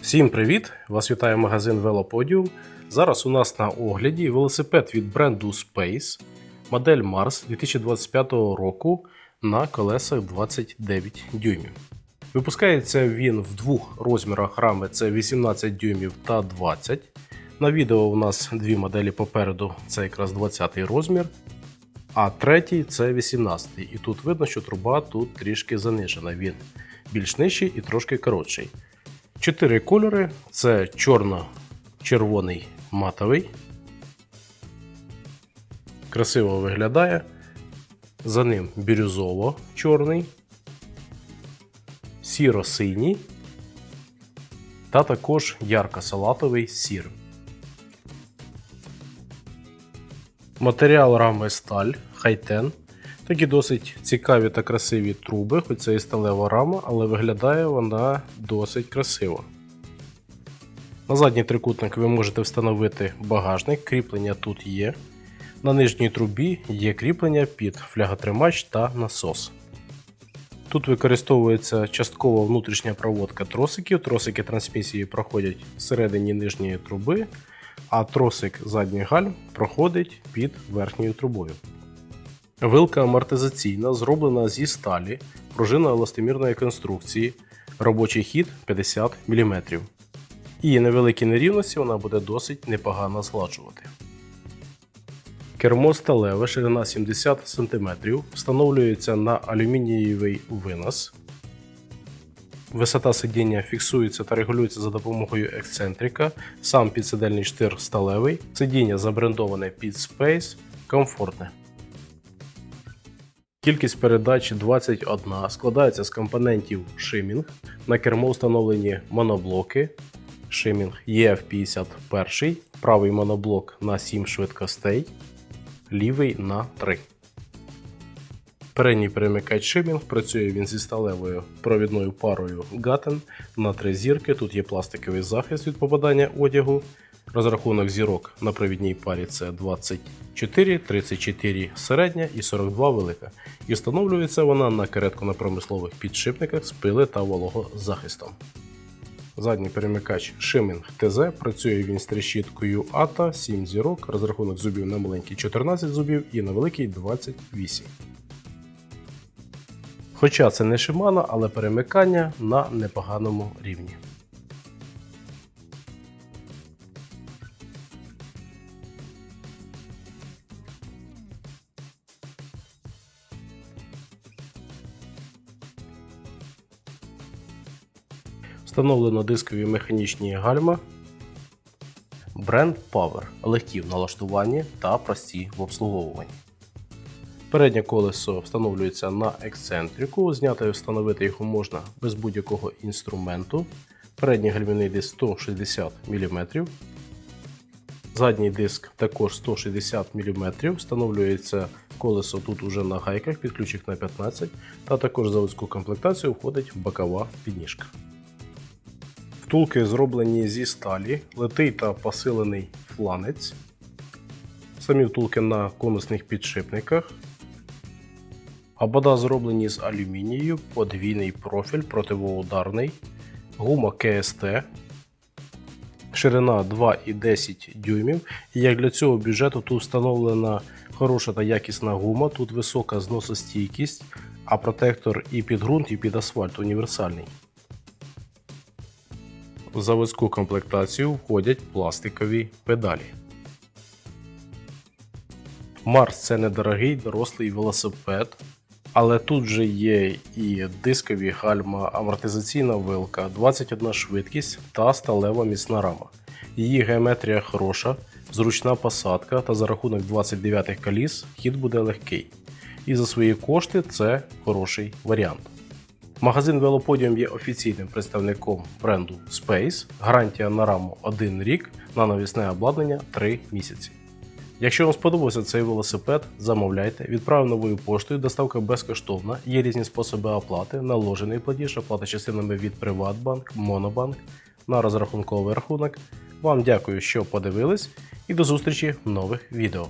Всім привіт! Вас вітає магазин Велоподіум. Зараз у нас на огляді велосипед від бренду Space, модель Mars 2025 року на колесах 29 дюймів. Випускається він в двох розмірах рами: це 18 дюймів та 20. На відео у нас дві моделі попереду, це якраз 20 розмір. А третій це 18. І тут видно, що труба тут трішки занижена. Він більш нижчий і трошки коротший. Чотири кольори: це чорно-червоний матовий. Красиво виглядає. За ним бірюзово-чорний, сіро-синій та також ярко-салатовий з сірим. Матеріал рами сталь хайтен. Такі досить цікаві та красиві труби, хоч це і сталева рама, але виглядає вона досить красиво. На задній трикутник ви можете встановити багажник, кріплення тут є. На нижній трубі є кріплення під фляготримач та насос. Тут використовується частково внутрішня проводка тросиків. Тросики трансмісії проходять всередині нижньої труби, а тросик задніх гальм проходить під верхньою трубою. Вилка амортизаційна, зроблена зі сталі, пружина еластомірної конструкції, робочий хід 50 мм. І невеликі нерівності вона буде досить непогано згладжувати. Кермо сталеве, ширина 70 см, встановлюється на алюмінієвий винос. Висота сидіння фіксується та регулюється за допомогою ексцентрика. Сам підсидельний штир сталевий. Сидіння забрендоване під Space, комфортне. Кількість передач 21 складається з компонентів шимінг. На кермо встановлені моноблоки. Шимінг EF51, правий моноблок на 7 швидкостей, лівий на 3. Передній перемикач шимінг працює він зі сталевою провідною парою Gaten на 3 зірки. Тут є пластиковий захист від попадання одягу. Розрахунок зірок на провідній парі це 24, 34 середня і 42 велика. І встановлюється вона на каретку на промислових підшипниках з пили та вологозахистом. Задній перемикач Shiming TZ працює він з трещіткою ATA 7 зірок, розрахунок зубів на маленький 14 зубів і на великий 28. Хоча це не Shimano, але перемикання на непоганому рівні. Встановлено дискові механічні гальма. Бренд Power легкі в налаштуванні та прості в обслуговуванні. Переднє колесо встановлюється на ексцентрику. Зняти і встановити його можна без будь-якого інструменту. Передній гальмівний диск 160 мм. Задній диск також 160 мм. Встановлюється колесо тут уже на гайках, під ключик на 15 та також заводську комплектацію входить бокова підніжка. Втулки зроблені зі сталі, литий та посилений фланець. Самі втулки на конусних підшипниках. Обода зроблені з алюмінію, подвійний профіль противоударний, гума КСТ, ширина 2,10 дюймів. І як для цього бюджету тут встановлена хороша та якісна гума, тут висока зносостійкість, а протектор і під ґрунт, і під асфальт універсальний. В заводську комплектацію входять пластикові педалі. Марс це недорогий дорослий велосипед, але тут же є і дискові гальма, амортизаційна вилка, 21 швидкість та сталева міцна рама. Її геометрія хороша, зручна посадка та за рахунок 29 коліс хід буде легкий. І за свої кошти це хороший варіант. Магазин Велоподіум є офіційним представником бренду Space. Гарантія на раму 1 рік, на навісне обладнання 3 місяці. Якщо вам сподобався цей велосипед, замовляйте, відправив новою поштою, доставка безкоштовна, є різні способи оплати, наложений платіж, оплата частинами від Приватбанк, Монобанк на розрахунковий рахунок. Вам дякую, що подивились, і до зустрічі в нових відео.